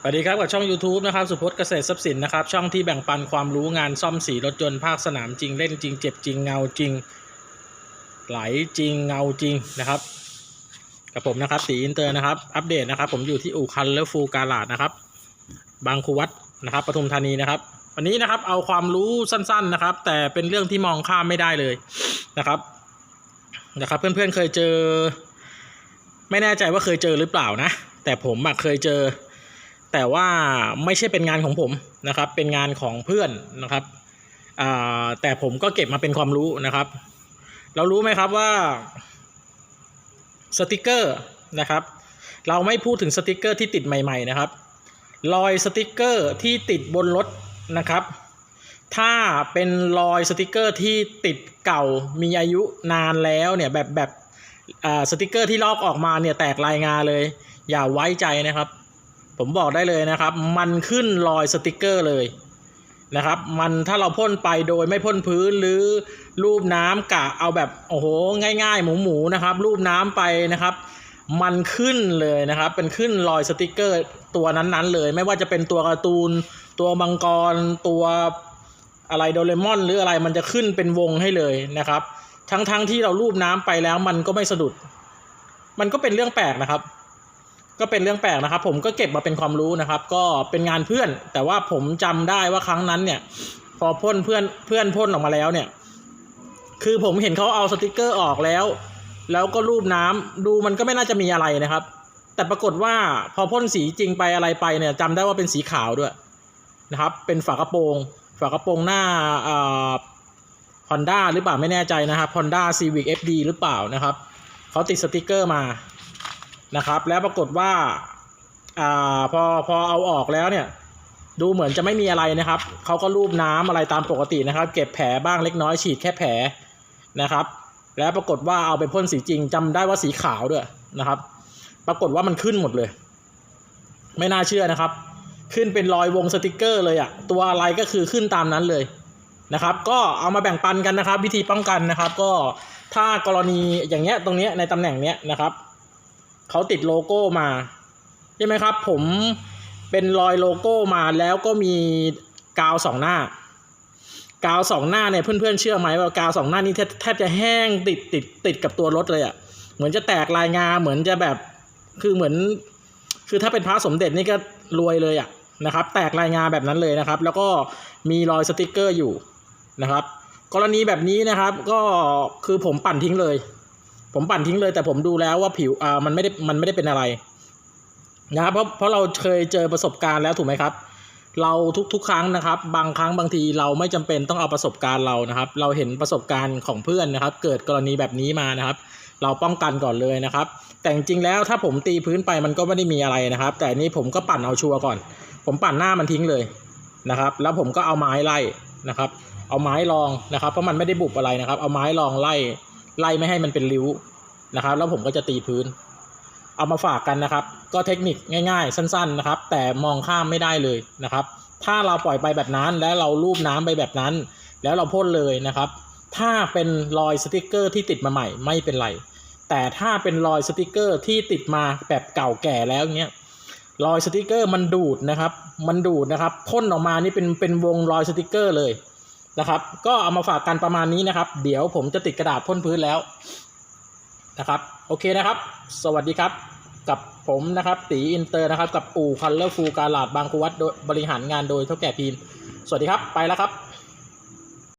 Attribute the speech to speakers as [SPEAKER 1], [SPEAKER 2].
[SPEAKER 1] สวัสดีครับกับช่อง YouTube นะครับสุพจน์เกษตรทรัพย์สินนะครับช่องที่แบ่งปันความรู้งานซ่อมสีรถยนต์ภาคสนามจริงเล่นจริง เจ็บจริงเงาจริง ไหลจริงเงาจริงนะครับกับผมนะครับสีอินเตอร์นะครับอัปเดตนะครับผมอยู่ที่อู่คันเลฟูกาลาดนะครับ บางคูวัดนะครับปทุมธานีนะครับ วันนี้นะครับเอาความรู้สั้นๆนะครับ แต่เป็นเรื่องที่มองข้ามไม่ได้เลยนะครับนะครับเพื่อนๆเคยเจอ ไม่แน่ใจว่าเคยเจอหรือเปล่านะ แต่ผมเคยเจอ แต่ว่าไม่ใช่เป็นงานของผมนะครับ เป็นงานของเพื่อนนะครับแต่ผมก็เก็บมาเป็นความรู้นะครับ เรารู้ไหมครับว่าสติกเกอร์นะครับ เราไม่พูดถึงสติกเกอร์ที่ติดใหม่ๆนะครับ รอยสติกเกอร์ที่ติดบนรถนะครับ ถ้าเป็นรอยสติกเกอร์ที่ติดเก่ามีอายุนานแล้วเนี่ยแบบแบบสติกเกอร์ที่ลอกออกมาเนี่ยแตกลายงาเลย อย่าไว้ใจนะครับ ผมบอกได้เลยนะครับ มันขึ้นรอยสติกเกอร์เลยนะครับ มันถ้าเราพ่นไปโดยไม่พ่นพื้นหรือรูปน้ำกะเอาแบบโอ้โหง่ายๆ หมูหมูๆนะครับ รูปน้ำไปนะครับ มันขึ้นเลยนะครับ เป็นขึ้นรอยสติกเกอร์ตัวนั้นๆ เลย ไม่ว่าจะเป็นตัวการ์ตูน ตัวมังกร ตัวอะไรโดเรมอน หรืออะไรมันจะขึ้นเป็นวงให้เลยนะครับ ทั้งๆทที่เรารูปน้ำไปแล้วมันก็ไม่สะดุด มันก็เป็นเรื่องแปลกนะครับ ก็เป็นเรื่องแปลกนะครับ ผมก็เก็บมาเป็นความรู้นะครับ ก็เป็นงานเพื่อน แต่ว่าผมจำได้ว่าครั้งนั้นเนี่ย พอพ่นเพื่อนเพื่อนพ่นออกมาแล้วเนี่ย คือผมเห็นเขาเอาสติกเกอร์ออกแล้ว แล้วก็รูปน้ำดูมันก็ไม่น่าจะมีอะไรนะครับ แต่ปรากฏว่าพอพ่นสีจริงไปอะไรไปเนี่ยจำได้ว่าเป็นสีขาวด้วยนะครับ เป็นฝากระโปรงฝากระโปรงหน้าอ่าฮอนด้าหรือเปล่าไม่แน่ใจนะครับฮอนด้าซีวิกเอฟดีหรือเปล่านะครับเขาติดสติกเกอร์มา นะครับ แล้วปรากฏว่าอ่าพอพอเอาออกแล้วเนี่ย ดูเหมือนจะไม่มีอะไรนะครับเขาก็รูปน้ำอะไรตามปกตินะครับ เก็บแผลบ้างเล็กน้อยฉีดแค่แผลนะครับ แล้วปรากฏว่าเอาไปพ่นสีจริงจำได้ว่าสีขาวด้วยนะครับ ปรากฏว่ามันขึ้นหมดเลย ไม่น่าเชื่อนะครับ ขึ้นเป็นรอยวงสติกเกอร์เลยอะตัวอะไรก็คือขึ้นตามนั้นเลยนะครับ ก็เอามาแบ่งปันกันนะครับ วิธีป้องกันนะครับ ก็ถ้ากรณีอย่างเงี้ยตรงเนี้ยในตำแหน่งเนี้ยนะครับ เขาติดโลโก้มาใช่ไหมครับ ผมเป็นรอยโลโก้มาแล้วก็มีกาวสองหน้ากาวสองหน้าเนี่ยเพื่อนๆเชื่อไหมว่ากาวสองหน้านี้แทบแทบจะแห้งติดติดติดกับตัวรถเลยอะ่ะเหมือนจะแตกลายงาเหมือนจะแบบคือเหมือน คือถ้าเป็นพระสมเด็จนี่ก็รวยเลยอะ่ะนะครับ แตกลายงาแบบนั้นเลยนะครับ แล้วก็มีรอยสติกเกอร์อยู่นะครับ กรณีแบบนี้นะครับ ก็คือผมปั่นทิ้งเลย ผมปั่นทิ้งเลยแต่ผมดูแล้วว่าผิวอ่ามันไม่ได้มันไม่ได้เป็นอะไรนะครับเพราะเพราะเราเคยเจอประสบการณ์แล้วถูกไหมครับ เราทุกๆครั้งนะครับ บางครั้งบางทีเราไม่จำเป็นต้องเอาประสบการณ์เรานะครับ เราเห็นประสบการณ์ของเพื่อนนะครับ เกิดกรณีแบบนี้มานะครับ เราป้องกันก่อนเลยนะครับ แต่จริงๆแล้วถ้าผมตีพื้นไปมันก็ไม่ได้มีอะไรนะครับ แต่นี่ผมก็ปั่นเอาชัวร์ก่อน ผมปั่นหน้ามันทิ้งเลยนะครับ แล้วผมก็เอาไม้ไล่นะครับ เอาไม้รองนะครับ เพราะมันไม่ได้บุบอะไรนะครับ เอาไม้รองไล่ ไล่ไม่ให้มันเป็นริ้วนะครับ แล้วผมก็จะตีพื้น เอามาฝากกันนะครับ ก็เทคนิคง่าย ๆ สั้น ๆนะครับ แต่มองข้ามไม่ได้เลยนะครับ ถ้าเราปล่อยไปแบบนั้นแล้วเราลูบน้ำไปแบบนั้น แล้วเราพ่นเลยนะครับ ถ้าเป็นรอยสติกเกอร์ที่ติดมาใหม่ไม่เป็นไรแต่ถ้าเป็นรอยสติกเกอร์ที่ติดมาแบบเก่าแก่แล้วเนี้ยรอยสติกเกอร์มันดูดนะครับ มันดูดนะครับพ่นออกมานี่เป็นเป็นวงรอยสติกเกอร์เลย นะครับ ก็เอามาฝากกันประมาณนี้นะครับ เดี๋ยวผมจะติดกระดาษพ่นพื้นแล้วนะครับ โอเคนะครับ สวัสดีครับ กับผมนะครับตีอินเตอร์นะครับ กับอู่คันเลอร์ฟูการลาดบางคูวัดโดยบริหารงานโดยเท่าแก่พีน สวัสดีครับ ไปแล้วครับ